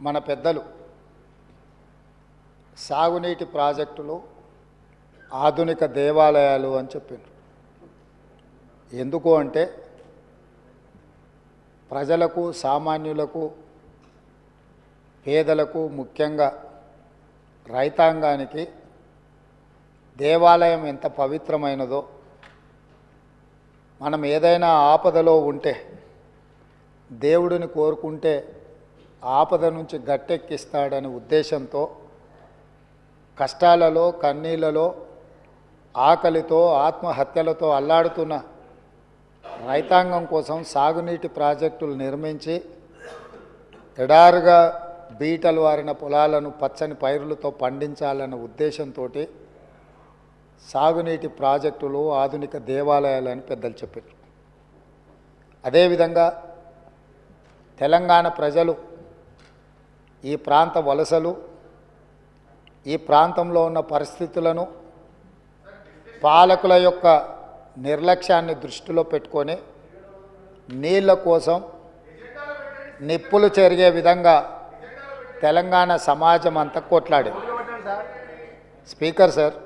మన పెద్దలు సాగునీటి ప్రాజెక్టులు ఆధునిక దేవాలయాలు అని చెప్పిండ్రు. ఎందుకు అంటే ప్రజలకు సామాన్యులకు పేదలకు ముఖ్యంగా రైతాంగానికి దేవాలయం ఎంత పవిత్రమైనదో మనం ఏదైనా ఆపదలో ఉంటే దేవుడిని కోరుకుంటే ఆపద నుంచి గట్టెక్కిస్తాడనే ఉద్దేశంతో కష్టాలలో కన్నీళ్ళలో ఆకలితో ఆత్మహత్యలతో అల్లాడుతున్న రైతాంగం కోసం సాగునీటి ప్రాజెక్టులు నిర్మించి ఎడారుగా బీటలు వారిన పొలాలను పచ్చని పైరులతో పండించాలన్న ఉద్దేశంతో సాగునీటి ప్రాజెక్టులు ఆధునిక దేవాలయాలని పెద్దలు చెప్పారు. అదేవిధంగా తెలంగాణ ప్రజలు ఈ ప్రాంత వలసలు ఈ ప్రాంతంలో ఉన్న పరిస్థితులను పాలకుల యొక్క నిర్లక్ష్యాన్ని దృష్టిలో పెట్టుకొని నీళ్ళ కోసం నిప్పులు చెరిగే విధంగా తెలంగాణ సమాజం అంతా కొట్లాడింది. స్పీకర్ సార్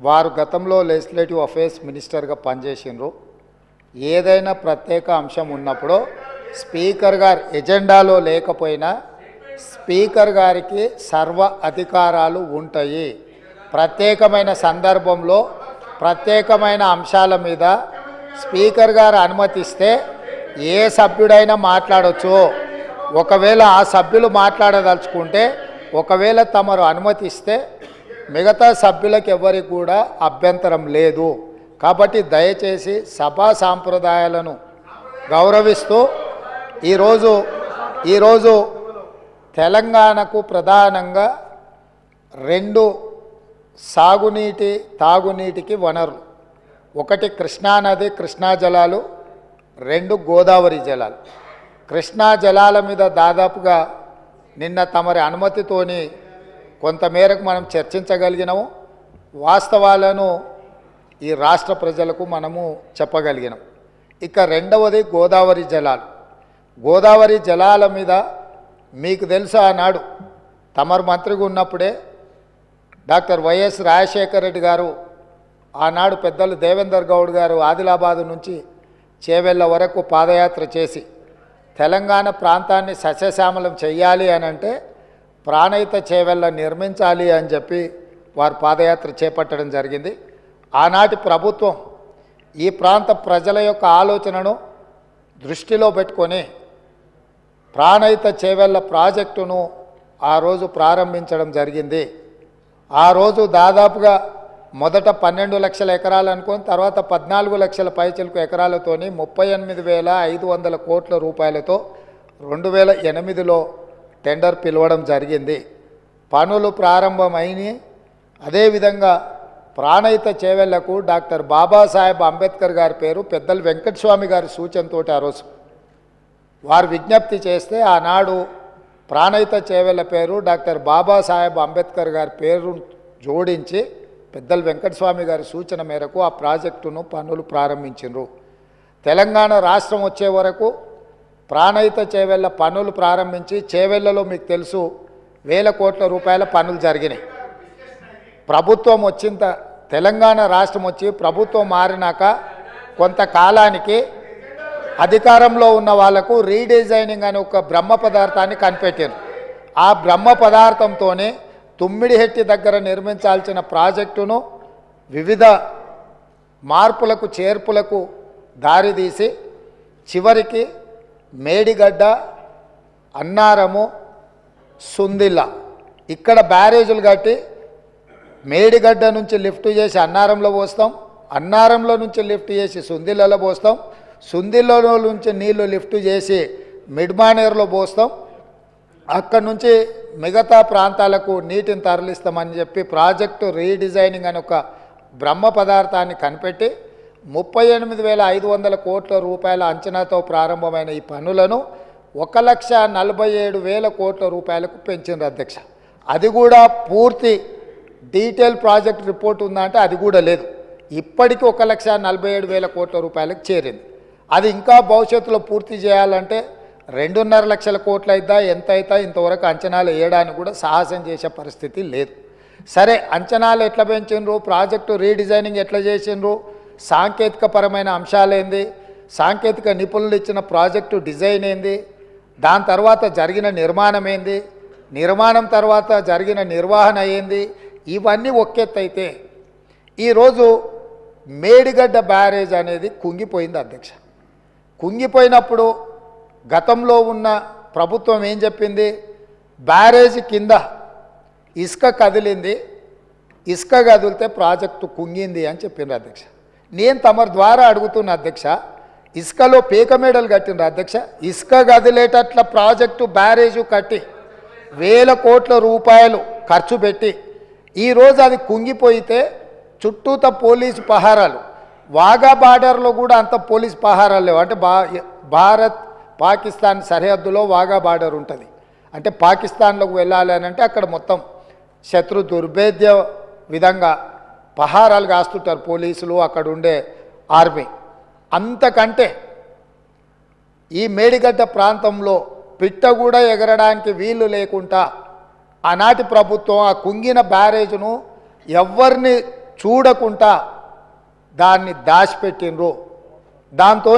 వారు గతంలో లెజిస్లేటివ్ అఫేర్స్ మినిస్టర్గా పనిచేసిండ్రు. ఏదైనా ప్రత్యేక అంశం ఉన్నప్పుడు స్పీకర్ గారు ఎజెండాలో లేకపోయినా స్పీకర్ గారికి సర్వ అధికారాలు ఉంటాయి. ప్రత్యేకమైన సందర్భంలో ప్రత్యేకమైన అంశాల మీద స్పీకర్ గారు అనుమతిస్తే ఏ సభ్యుడైనా మాట్లాడవచ్చు ఒకవేళ ఆ సభ్యులు మాట్లాడదలుచుకుంటే ఒకవేళ తమరు అనుమతిస్తే మిగతా సభ్యులకు ఎవరికి కూడా అభ్యంతరం లేదు. కాబట్టి దయచేసి సభా సాంప్రదాయాలను గౌరవిస్తూ ఈరోజు ఈరోజు తెలంగాణకు ప్రధానంగా రెండు సాగునీటి తాగునీటికి వనరులు. ఒకటి కృష్ణానది కృష్ణా జలాలు రెండు గోదావరి జలాలు. కృష్ణా జలాల మీద దాదాపుగా నిన్న తమరి అనుమతితోని కొంతమేరకు మనం చర్చించగలిగినాము. వాస్తవాలను ఈ రాష్ట్ర ప్రజలకు మనము చెప్పగలిగినాం ఇక రెండవది గోదావరి జలాలు. గోదావరి జలాల మీద మీకు తెలుసు ఆనాడు? తమరు మంత్రిగా ఉన్నప్పుడే డాక్టర్ వైఎస్ రాజశేఖర రెడ్డి గారు ఆనాడు పెద్దలు దేవేందర్ గౌడ్ గారు ఆదిలాబాదు నుంచి చేవెళ్ళ వరకు పాదయాత్ర చేసి తెలంగాణ ప్రాంతాన్ని సస్యశ్యామలం చెయ్యాలి అని అంటే ప్రాణయిత చేవెళ్ళ నిర్మించాలి అని చెప్పి వారు పాదయాత్ర చేపట్టడం జరిగింది. ఆనాటి ప్రభుత్వం ఈ ప్రాంత ప్రజల యొక్క ఆలోచనను దృష్టిలో పెట్టుకొని ప్రాణహిత చేవెళ్ళ ప్రాజెక్టును ఆ రోజు ప్రారంభించడం జరిగింది. ఆ రోజు దాదాపుగా మొదట పన్నెండు లక్షల ఎకరాలు అనుకొని తర్వాత పద్నాలుగు లక్షల పైచలకు ఎకరాలతోని ముప్పై ఎనిమిది వేల ఐదు వందల కోట్ల రూపాయలతో రెండు వేల ఎనిమిదిలో టెండర్ పిలవడం జరిగింది. పనులు ప్రారంభమైనవి అదేవిధంగా ప్రాణహిత చేవెళ్ళకు డాక్టర్ బాబాసాహెబ్ అంబేద్కర్ గారి పేరు పెద్దలు వెంకటస్వామి గారి సూచనతోటి ఆ రోజు వారు విజ్ఞప్తి చేస్తే ఆనాడు ప్రాణయిత చేవెళ్ళ పేరు డాక్టర్ బాబాసాహెబ్ అంబేద్కర్ గారి పేరు జోడించి పెద్దలు వెంకటస్వామి గారి సూచన మేరకు ఆ ప్రాజెక్టును పనులు ప్రారంభించారు తెలంగాణ రాష్ట్రం వచ్చే వరకు ప్రాణయిత చేవెళ్ళ పనులు ప్రారంభించి చేవెళ్ళలో మీకు తెలుసు వేల కోట్ల రూపాయల పనులు జరిగినాయి. ప్రభుత్వం వచ్చింత తెలంగాణ రాష్ట్రం వచ్చి ప్రభుత్వం మారినాక కొంతకాలానికి అధికారంలో ఉన్న వాళ్ళకు రీడిజైనింగ్ అనే ఒక బ్రహ్మ పదార్థాన్ని కనిపెట్టారు ఆ బ్రహ్మ పదార్థంతోనే తుమ్మిడిహెట్టి దగ్గర నిర్మించాల్సిన ప్రాజెక్టును వివిధ మార్పులకు చేర్పులకు దారితీసి చివరికి మేడిగడ్డ అన్నారము సుందిల్ల ఇక్కడ బ్యారేజులు కట్టి మేడిగడ్డ నుంచి లిఫ్ట్ చేసి అన్నారంలో పోస్తాం అన్నారంలో నుంచి లిఫ్ట్ చేసి సుందిల్లలో పోస్తాం సుందిలో నుంచి నీళ్ళు లిఫ్ట్ చేసి మిడ్మానేర్లో పోస్తాం. అక్కడి నుంచి మిగతా ప్రాంతాలకు నీటిని తరలిస్తామని చెప్పి ప్రాజెక్టు రీడిజైనింగ్ అని ఒక బ్రహ్మ పదార్థాన్ని కనిపెట్టి ముప్పై ఎనిమిది వేల ఐదు వందల కోట్ల రూపాయల అంచనాతో ప్రారంభమైన ఈ పనులను ఒక లక్ష నలభై ఏడు వేల కోట్ల రూపాయలకు పెంచింది అధ్యక్ష. అది కూడా పూర్తి డీటెయిల్ ప్రాజెక్ట్ రిపోర్ట్ ఉందంటే అది కూడా లేదు. ఇప్పటికీ ఒక లక్ష నలభై ఏడు వేల కోట్ల రూపాయలకు చేరింది. అది ఇంకా భవిష్యత్తులో పూర్తి చేయాలంటే రెండున్నర లక్షల కోట్లు అవుతా ఎంత అవుతా ఇంతవరకు అంచనాలు వేయడానికి కూడా సాహసం చేసే పరిస్థితి లేదు. సరే అంచనాలు ఎట్లా పెంచిండ్రు ప్రాజెక్టు రీడిజైనింగ్ ఎట్లా చేసిండ్రు సాంకేతికపరమైన అంశాలేంది సాంకేతిక నిపుణులు ఇచ్చిన ప్రాజెక్టు డిజైన్ ఏంది? దాని తర్వాత జరిగిన నిర్మాణం ఏంది? నిర్మాణం తర్వాత జరిగిన నిర్వహణ ఏంది? ఇవన్నీ ఒకెత్తైతే ఈరోజు మేడిగడ్డ బ్యారేజ్ అనేది కుంగిపోయింది అధ్యక్ష. కుంగిపోయినప్పుడు గతంలో ఉన్న ప్రభుత్వం ఏం చెప్పింది? బ్యారేజ్ కింద ఇసుక కదిలింది. ఇసుక కదిలితే ప్రాజెక్టు కుంగింది అని చెప్పిండ్రు అధ్యక్ష. నేను తమరి ద్వారా అడుగుతున్న అధ్యక్ష ఇసుకలో పేకమేడలు కట్టిండ్రు అధ్యక్ష. ఇసుక కదిలేటట్ల ప్రాజెక్టు బ్యారేజు కట్టి వేల కోట్ల రూపాయలు ఖర్చు పెట్టి ఈరోజు అది కుంగిపోయితే చుట్టూత పోలీసు పహారాలు. వాగా బార్డర్లో కూడా అంత పోలీస్ పహారాలు లేవు. అంటే బా భారత్ పాకిస్తాన్ సరిహద్దులో వాగా బార్డర్ ఉంటుంది. అంటే పాకిస్తాన్లోకి వెళ్ళాలి అని అంటే అక్కడ మొత్తం శత్రు దుర్భేద్య విధంగా పహారాలు కాస్తుంటారు పోలీసులు అక్కడ ఉండే ఆర్మీ. అంతకంటే ఈ మేడిగడ్డ ప్రాంతంలో పిట్ట కూడా ఎగరడానికి వీలు లేకుండా ఆనాటి ప్రభుత్వం ఆ కుంగిన బ్యారేజ్ను ఎవరిని చూడకుండా దాన్ని దాచిపెట్టినరు దాంతో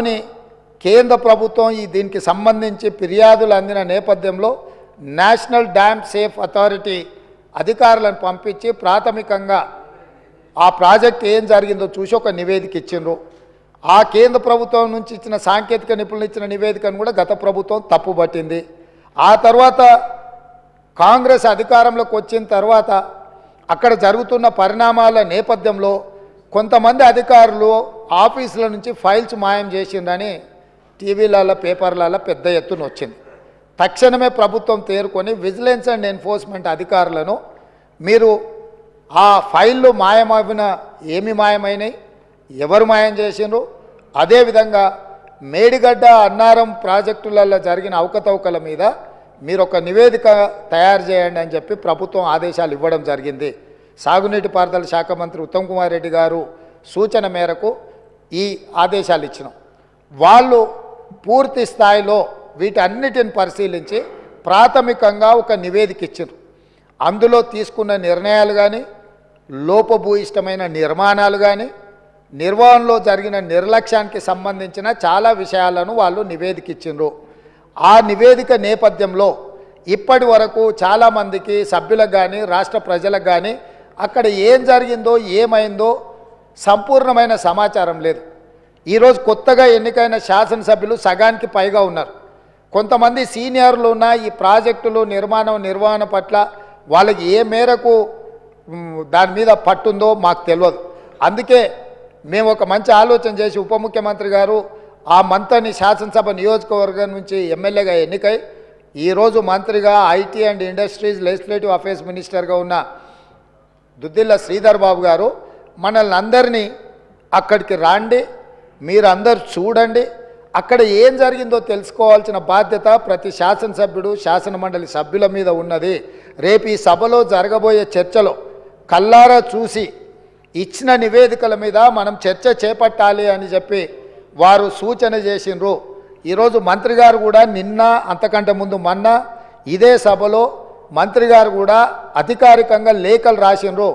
కేంద్ర ప్రభుత్వం ఈ దీనికి సంబంధించి ఫిర్యాదులు అందిన నేపథ్యంలో నేషనల్ డ్యామ్ సేఫ్ అథారిటీ అధికారులను పంపించి ప్రాథమికంగా ఆ ప్రాజెక్ట్ ఏం జరిగిందో చూసి ఒక నివేదిక ఇచ్చిండ్రు. ఆ కేంద్ర ప్రభుత్వం నుంచి ఇచ్చిన సాంకేతిక నిపుణులు ఇచ్చిన నివేదికను కూడా గత ప్రభుత్వం తప్పుపట్టింది. ఆ తర్వాత కాంగ్రెస్ అధికారంలోకి వచ్చిన తర్వాత అక్కడ జరుగుతున్న పరిణామాల నేపథ్యంలో కొంతమంది అధికారులు ఆఫీసుల నుంచి ఫైల్స్ మాయం చేసిందని టీవీలలో పేపర్లలో పెద్ద ఎత్తున వచ్చింది. తక్షణమే ప్రభుత్వం తేరుకొని విజిలెన్స్ అండ్ ఎన్ఫోర్స్మెంట్ అధికారులను మీరు ఆ ఫైళ్ళు మాయమైన ఏమి మాయమైనవి ఎవరు మాయం చేసిండ్రు? అదేవిధంగా మేడిగడ్డ అన్నారం ప్రాజెక్టులలో జరిగిన అవకతవకల మీద మీరు ఒక నివేదిక తయారు చేయండి అని చెప్పి ప్రభుత్వం ఆదేశాలు ఇవ్వడం జరిగింది. సాగునీటి పారుదల శాఖ మంత్రి ఉత్తమ్ కుమార్ రెడ్డి గారు సూచన మేరకు ఈ ఆదేశాలు ఇచ్చినాం. వాళ్ళు పూర్తి స్థాయిలో వీటన్నిటిని పరిశీలించి ప్రాథమికంగా ఒక నివేదిక ఇచ్చారు అందులో తీసుకున్న నిర్ణయాలు కానీ లోపభూయిష్టమైన నిర్మాణాలు కానీ నిర్వహణలో జరిగిన నిర్లక్ష్యానికి సంబంధించిన చాలా విషయాలను వాళ్ళు నివేదిక ఇచ్చిండ్రు ఆ నివేదిక నేపథ్యంలో ఇప్పటి వరకు చాలామందికి సభ్యులకు కానీ రాష్ట్ర ప్రజలకు కానీ అక్కడ ఏం జరిగిందో ఏమైందో సంపూర్ణమైన సమాచారం లేదు. ఈరోజు కొత్తగా ఎన్నికైన శాసనసభ్యులు సగానికి పైగా ఉన్నారు. కొంతమంది సీనియర్లు ఉన్న ఈ ప్రాజెక్టులు నిర్మాణం నిర్వహణ పట్ల వాళ్ళకి ఏ మేరకు దాని మీద పట్టుందో మాకు తెలియదు అందుకే మేము ఒక మంచి ఆలోచన చేసి ఉప ముఖ్యమంత్రి గారు ఆ మంత్రిని శాసనసభ నియోజకవర్గం నుంచి ఎమ్మెల్యేగా ఎన్నికై ఈరోజు మంత్రిగా IT and industries legislative affairs మినిస్టర్గా ఉన్న దుద్దిల్ల శ్రీధర్ బాబు గారు మనల్ని అందరినీ అక్కడికి రాండి మీరందరూ చూడండి అక్కడ ఏం జరిగిందో తెలుసుకోవాల్సిన బాధ్యత ప్రతి శాసనసభ్యుడు శాసనమండలి సభ్యుల మీద ఉన్నది. రేపు ఈ సభలో జరగబోయే చర్చలో కల్లారా చూసి ఇచ్చిన నివేదికల మీద మనం చర్చ చేపట్టాలి అని చెప్పి వారు సూచన చేసిండ్రు. ఈరోజు మంత్రి గారు కూడా నిన్న అంతకంటే ముందు మొన్న ఇదే సభలో మంత్రి గారు కూడా అధికారికంగా లేఖలు రాసిండ్రు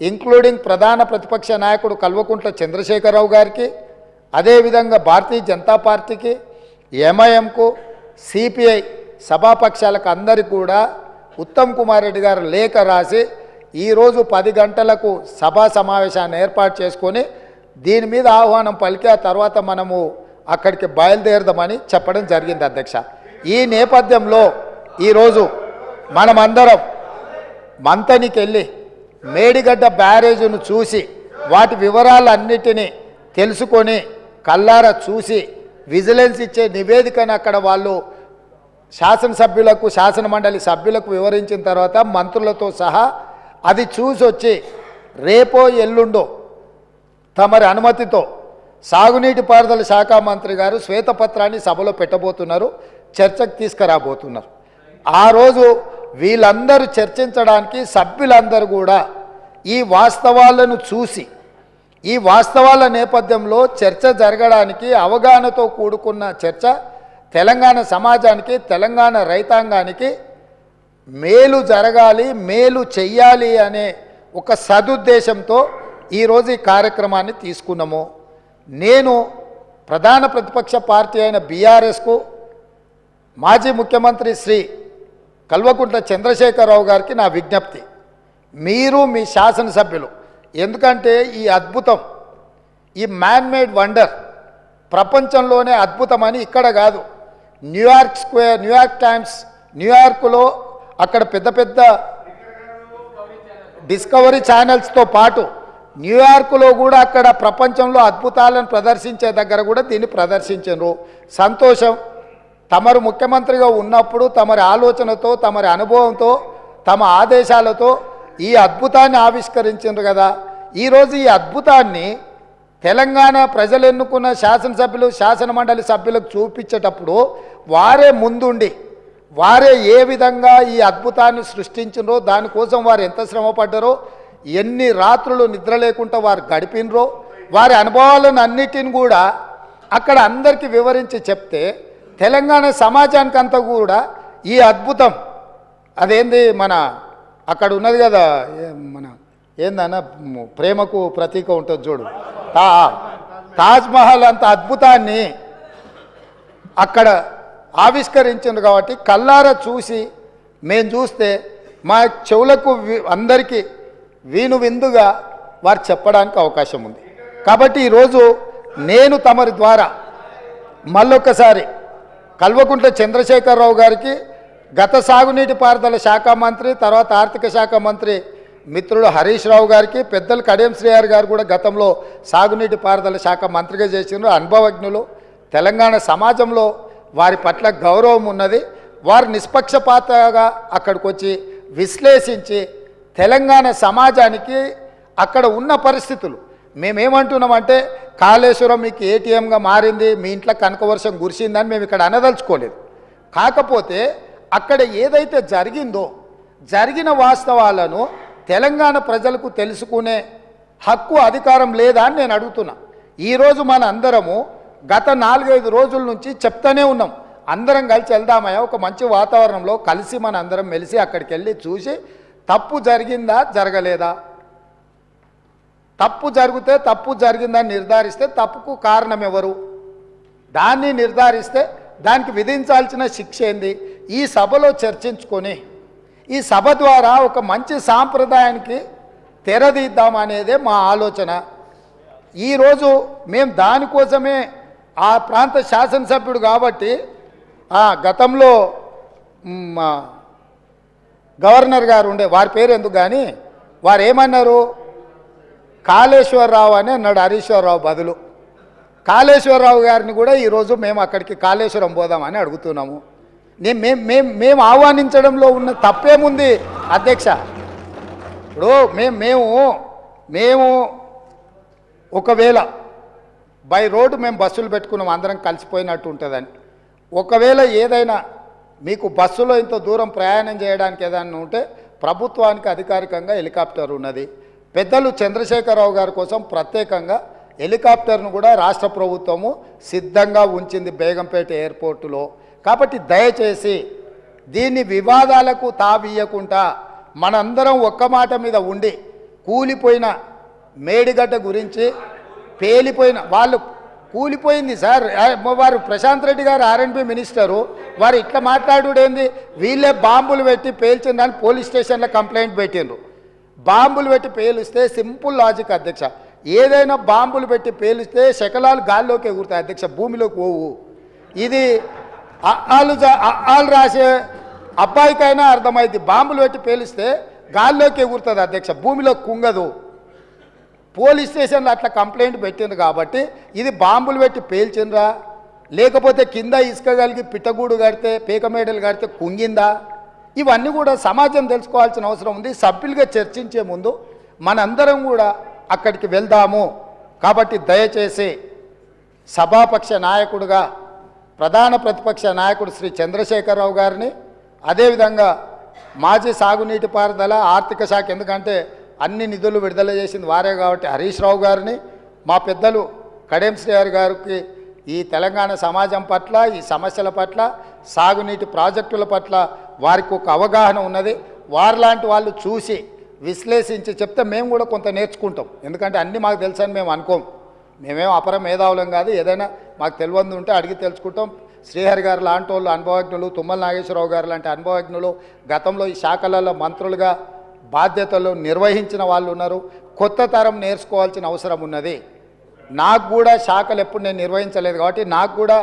ఇంక్లూడింగ్ ప్రధాన ప్రతిపక్ష నాయకుడు కల్వకుంట్ల చంద్రశేఖరరావు గారికి అదేవిధంగా భారతీయ జనతా పార్టీకి ఎంఐఎంకు సిపిఐ సభాపక్షాలకు అందరికీ కూడా ఉత్తమ్ కుమార్ రెడ్డి గారు లేఖ రాసి ఈరోజు పది గంటలకు సభా సమావేశాన్ని ఏర్పాటు చేసుకొని దీని మీద ఆహ్వానం పలికి ఆ తర్వాత మనము అక్కడికి బయలుదేరదామని చెప్పడం జరిగింది అధ్యక్ష. ఈ నేపథ్యంలో ఈరోజు మనమందరం మంతనికి వెళ్ళి మేడిగడ్డ బ్యారేజీను చూసి వాటి వివరాలన్నిటినీ తెలుసుకొని కల్లారా చూసి విజిలెన్స్ ఇచ్చే నివేదికను అక్కడ వాళ్ళు శాసనసభ్యులకు శాసనమండలి సభ్యులకు వివరించిన తర్వాత మంత్రులతో సహా అది చూసి వచ్చి రేపో ఎల్లుండో తమరి అనుమతితో సాగునీటి పారుదల శాఖ మంత్రి గారు శ్వేతపత్రాన్ని సభలో పెట్టబోతున్నారు చర్చకు తీసుకురాబోతున్నారు. ఆ రోజు వీళ్ళందరూ చర్చించడానికి సభ్యులందరూ కూడా ఈ వాస్తవాలను చూసి ఈ వాస్తవాల నేపథ్యంలో చర్చ జరగడానికి అవగాహనతో కూడుకున్న చర్చ తెలంగాణ సమాజానికి తెలంగాణ రైతాంగానికి మేలు జరగాలి మేలు చెయ్యాలి అనే ఒక సదుద్దేశంతో ఈరోజు ఈ కార్యక్రమాన్ని తీసుకున్నాము. నేను ప్రధాన ప్రతిపక్ష పార్టీ అయిన బీఆర్ఎస్కు మాజీ ముఖ్యమంత్రి శ్రీ కల్వకుంట్ల చంద్రశేఖరరావు గారికి నా విజ్ఞప్తి. మీరు మీ శాసనసభ్యులు. ఎందుకంటే ఈ అద్భుతం ఈ మ్యాన్ మేడ్ వండర్ ప్రపంచంలోనే అద్భుతమని ఇక్కడ కాదు. న్యూయార్క్ స్క్వేర్ న్యూయార్క్ టైమ్స్ న్యూయార్క్లో అక్కడ పెద్ద పెద్ద డిస్కవరీ ఛానల్స్తో పాటు న్యూయార్క్లో కూడా అక్కడ ప్రపంచంలో అద్భుతాలను ప్రదర్శించే దగ్గర కూడా దీన్ని ప్రదర్శించారు సంతోషం తమరు ముఖ్యమంత్రిగా ఉన్నప్పుడు తమరి ఆలోచనతో తమరి అనుభవంతో తమ ఆదేశాలతో ఈ అద్భుతాన్ని ఆవిష్కరించారు కదా. ఈరోజు ఈ అద్భుతాన్ని తెలంగాణ ప్రజలు ఎన్నుకున్న శాసనసభ్యులు శాసన మండలి సభ్యులకు చూపించేటప్పుడు వారే ముందుండి వారే ఏ విధంగా ఈ అద్భుతాన్ని సృష్టించినరో దానికోసం వారు ఎంత శ్రమ పడ్డారో ఎన్ని రాత్రులు నిద్ర లేకుండా వారు గడిపినరో వారి అనుభవాలను అన్నిటిని కూడా అక్కడ అందరికీ వివరించి చెప్తే తెలంగాణ సమాజానికి అంతా కూడా ఈ అద్భుతం. అదేంది మన అక్కడ ఉన్నది కదా మన ఏందన్న ప్రేమకు ప్రతీక ఉంటుంది చూడు. తా తాజ్మహల్ అంత అద్భుతాన్ని అక్కడ ఆవిష్కరించింది కాబట్టి కల్లారా చూసి మేము చూస్తే మా చెవులకు అందరికీ వీణు విందుగా వారు చెప్పడానికి అవకాశం ఉంది. కాబట్టి ఈరోజు నేను తమరి ద్వారా మళ్ళొక్కసారి కల్వకుంట్ల చంద్రశేఖరరావు గారికి గత సాగునీటి పారుదల శాఖ మంత్రి తర్వాత ఆర్థిక శాఖ మంత్రి మిత్రుడు హరీష్ రావు గారికి పెద్దలు కడియం శ్రీహరి గారు కూడా గతంలో సాగునీటి పారుదల శాఖ మంత్రిగా చేసినారు అనుభవజ్ఞులు తెలంగాణ సమాజంలో వారి పట్ల గౌరవం ఉన్నది. వారు నిష్పక్షపాతగా అక్కడికి వచ్చి విశ్లేషించి తెలంగాణ సమాజానికి అక్కడ ఉన్న పరిస్థితులు మేమేమంటున్నామంటే కాళేశ్వరం మీకు ఏటీఎంగా మారింది మీ ఇంట్లో కనక వర్షం కురిసిందని మేము ఇక్కడ అనదలుచుకోలేదు. కాకపోతే అక్కడ ఏదైతే జరిగిందో జరిగిన వాస్తవాలను తెలంగాణ ప్రజలకు తెలుసుకునే హక్కు అధికారం లేదా అని నేను అడుగుతున్నా. ఈరోజు మన అందరము గత నాలుగైదు రోజుల నుంచి చెప్తానే ఉన్నాం. అందరం కలిసి వెళ్దామయ్యా ఒక మంచి వాతావరణంలో కలిసి మన అందరం మెలిసి అక్కడికి వెళ్ళి చూసి తప్పు జరిగిందా జరగలేదా? తప్పు జరిగితే తప్పు జరిగిందని నిర్ధారిస్తే తప్పుకు కారణం ఎవరు? దాన్ని నిర్ధారిస్తే దానికి విధించాల్సిన శిక్ష ఏంది? ఈ సభలో చర్చించుకొని ఈ సభ ద్వారా ఒక మంచి సాంప్రదాయానికి తెరదీద్దామనేదే మా ఆలోచన. ఈరోజు మేము దానికోసమే ఆ ప్రాంత శాసనసభ్యుడు కాబట్టి ఆ గతంలో మా గవర్నర్ గారు ఉండే వారి పేరు ఎందుకు కానీ వారు ఏమన్నారు కాళేశ్వరరావు అని అన్నాడు హరీశ్వరరావు బదులు. కాళేశ్వరరావు గారిని కూడా ఈరోజు మేము అక్కడికి కాళేశ్వరం పోదామని అడుగుతున్నాము. నేను మేము మేము మేము ఆహ్వానించడంలో ఉన్న తప్పేముంది అధ్యక్ష? ఇప్పుడు మేము మేము మేము ఒకవేళ బై రోడ్డు మేము బస్సులు పెట్టుకున్నాం అందరం కలిసిపోయినట్టు ఉంటుందని. ఒకవేళ ఏదైనా మీకు బస్సులో ఇంత దూరం ప్రయాణం చేయడానికి ఏదైనా ఉంటే ప్రభుత్వానికి అధికారికంగా హెలికాప్టర్ ఉన్నది. పెద్దలు చంద్రశేఖరరావు గారి కోసం ప్రత్యేకంగా హెలికాప్టర్ను కూడా రాష్ట్ర ప్రభుత్వము సిద్ధంగా ఉంచింది బేగంపేట ఎయిర్పోర్టులో. కాబట్టి దయచేసి దీన్ని వివాదాలకు తావీయకుండా మనందరం ఒక్క మాట మీద ఉండి కూలిపోయిన మేడిగడ్డ గురించి పేలిపోయిన వాళ్ళు కూలిపోయింది సార్. వారు ప్రశాంత్ రెడ్డి గారు ఆర్ఎన్బి మినిస్టరు. వారు ఇట్లా మాట్లాడుడేంది? వీళ్ళే బాంబులు పెట్టి పేల్చిందని పోలీస్ స్టేషన్లో కంప్లైంట్ పెట్టిండ్రు. బాంబులు పెట్టి పేలిస్తే సింపుల్ లాజిక్ అధ్యక్ష. ఏదైనా బాంబులు పెట్టి పేలిస్తే శకలాలు గాల్లోకి ఎగురుతాయి అధ్యక్ష భూమిలోకి పోవు. ఇది అలు అలు రాసే అబ్బాయికైనా అర్థమైంది బాంబులు పెట్టి పేలిస్తే గాల్లోకి ఎగురుతుంది అధ్యక్ష భూమిలో కుంగదు. పోలీస్ స్టేషన్లో అట్లా కంప్లైంట్ పెట్టింది కాబట్టి ఇది బాంబులు పెట్టి పేల్చిండ్రా? లేకపోతే కింద ఇసుక కలిగి పిట్టగూడు కడితే పీకమేడలు కడితే కుంగిందా? ఇవన్నీ కూడా సమాజం తెలుసుకోవాల్సిన అవసరం ఉంది. సభ్యులుగా చర్చించే ముందు మనందరం కూడా అక్కడికి వెళ్దాము. కాబట్టి దయచేసి సభాపక్ష నాయకుడుగా ప్రధాన ప్రతిపక్ష నాయకుడు శ్రీ చంద్రశేఖరరావు గారిని అదేవిధంగా మాజీ సాగునీటి పారుదల ఆర్థిక శాఖ ఎందుకంటే అన్ని నిధులు విడుదల చేసింది వారే కాబట్టి హరీష్ రావు గారిని మా పెద్దలు కడెం శ్రీహరి గారికి ఈ తెలంగాణ సమాజం పట్ల ఈ సమస్యల పట్ల సాగునీటి ప్రాజెక్టుల పట్ల వారికి ఒక అవగాహన ఉన్నది. వారిలాంటి వాళ్ళు చూసి విశ్లేషించి చెప్తే మేము కూడా కొంత నేర్చుకుంటాం. ఎందుకంటే అన్నీ మాకు తెలుసని మేము అనుకోం. మేమేం అపర మేధావులం కాదు. ఏదైనా మాకు తెలియంది ఉంటే అడిగి తెలుసుకుంటాం. శ్రీహరి గారు లాంటి వాళ్ళు అనుభవజ్ఞులు తుమ్మల నాగేశ్వరరావు గారు లాంటి అనుభవజ్ఞులు గతంలో ఈ శాఖలలో మంత్రులుగా బాధ్యతలు నిర్వహించిన వాళ్ళు ఉన్నారు. కొత్త తరం నేర్చుకోవాల్సిన అవసరం ఉన్నది. నాకు కూడా శాఖలు ఎప్పుడు నేను నిర్వహించలేదు కాబట్టి నాకు కూడా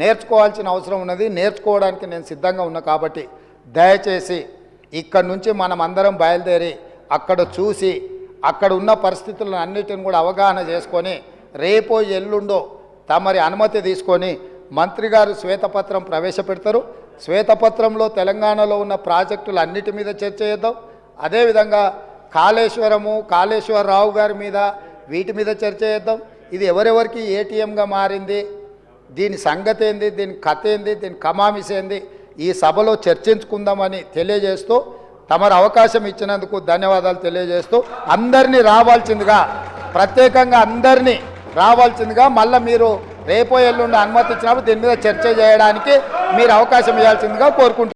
నేర్చుకోవాల్సిన అవసరం ఉన్నది. నేర్చుకోవడానికి నేను సిద్ధంగా ఉన్నా కాబట్టి దయచేసి ఇక్కడ నుంచి మనం అందరం బయలుదేరి అక్కడ చూసి అక్కడ ఉన్న పరిస్థితులను అన్నిటిని కూడా అవగాహన చేసుకొని రేపో ఎల్లుండో తమరి అనుమతి తీసుకొని మంత్రి గారు శ్వేతపత్రం ప్రవేశపెడతారు. శ్వేతపత్రంలో తెలంగాణలో ఉన్న ప్రాజెక్టులు అన్నిటి మీద చర్చ చేద్దాం. అదేవిధంగా కాళేశ్వరము కాళేశ్వరరావు గారి మీద వీటి మీద చర్చ చేద్దాం. ఇది ఎవరెవరికి ఏటీఎంగా మారింది? దీని సంగతి ఏంది? దీని కథ ఏంది? దీని కమామిస్ ఏంది? ఈ సభలో చర్చించుకుందామని తెలియజేస్తూ తమరు అవకాశం ఇచ్చినందుకు ధన్యవాదాలు తెలియజేస్తూ అందరినీ రావాల్సిందిగా ప్రత్యేకంగా అందరినీ రావాల్సిందిగా మళ్ళీ మీరు రేపో ఎల్లుండి అనుమతించినప్పుడు దీని మీద చర్చ చేయడానికి మీరు అవకాశం ఇవ్వాల్సిందిగా కోరుకుంటున్నారు